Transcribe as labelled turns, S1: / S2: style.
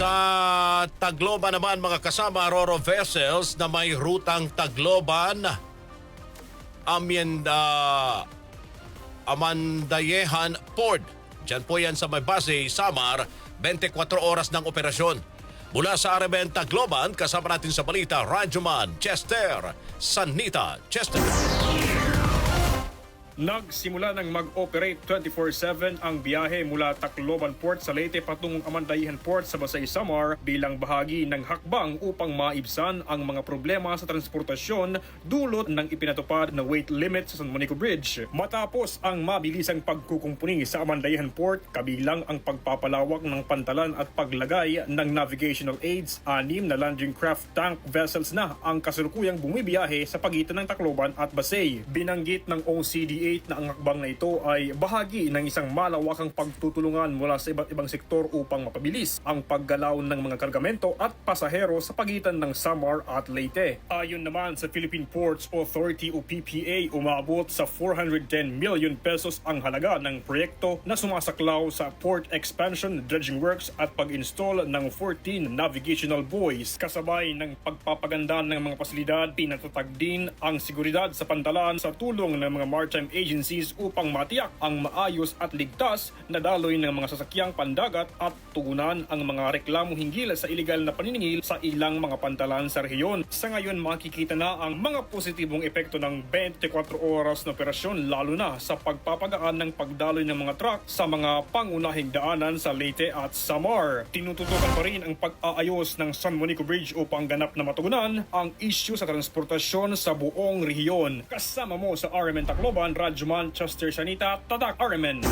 S1: Sa Tagloban naman mga kasama Roro vessels na may rutang Tagloban, Amienda, Amandayehan Port. Diyan po yan sa may base, Samar, 24 oras ng operasyon. Mula sa Araben Tagloban, kasama natin sa balita, Radyoman Chester, Sanita Chester.
S2: Nagsimula ng mag-operate 24-7 ang biyahe mula Tacloban Port sa Leyte patungong Amandayihan Port sa Basay Samar bilang bahagi ng hakbang upang maibsan ang mga problema sa transportasyon dulot ng ipinatupad na weight limit sa San Monico Bridge. Matapos ang mabilisang pagkukumpuni sa Amandayihan Port, kabilang ang pagpapalawak ng pantalan at paglagay ng navigational aids, anim na landing craft tank vessels na ang kasalukuyang bumibiyahe sa pagitan ng Tacloban at Basay. Binanggit ng OCDA na ang hakbang na ito ay bahagi ng isang malawakang pagtutulungan mula sa iba't ibang sektor upang mapabilis ang paggalaw ng mga kargamento at pasahero sa pagitan ng Samar at Leyte. Ayon naman sa Philippine Ports Authority o PPA, umabot sa 410 million pesos ang halaga ng proyekto na sumasaklaw sa port expansion, dredging works at pag-install ng 14 navigational buoys. Kasabay ng pagpapaganda ng mga pasilidad, pinatatag din ang seguridad sa pantalan sa tulong ng mga maritime agencies upang matiyak ang maayos at ligtas na daloy ng mga sasakyang pandagat at tugunan ang mga reklamo hinggil sa ilegal na paniningil sa ilang mga pantalan sa rehiyon. Sa ngayon makikita na ang mga positibong epekto ng 24 oras na operasyon lalo na sa pagpapagaan ng pagdaloy ng mga truck sa mga pangunahing daanan sa Leyte at Samar. Tinututukan pa rin ang pag-aayos ng San Monico Bridge upang ganap na matugunan ang isyu sa transportasyon sa buong rehiyon. Kasama mo sa RMN Tacloban, Radyoman Chester Sanita, Tatak RMN.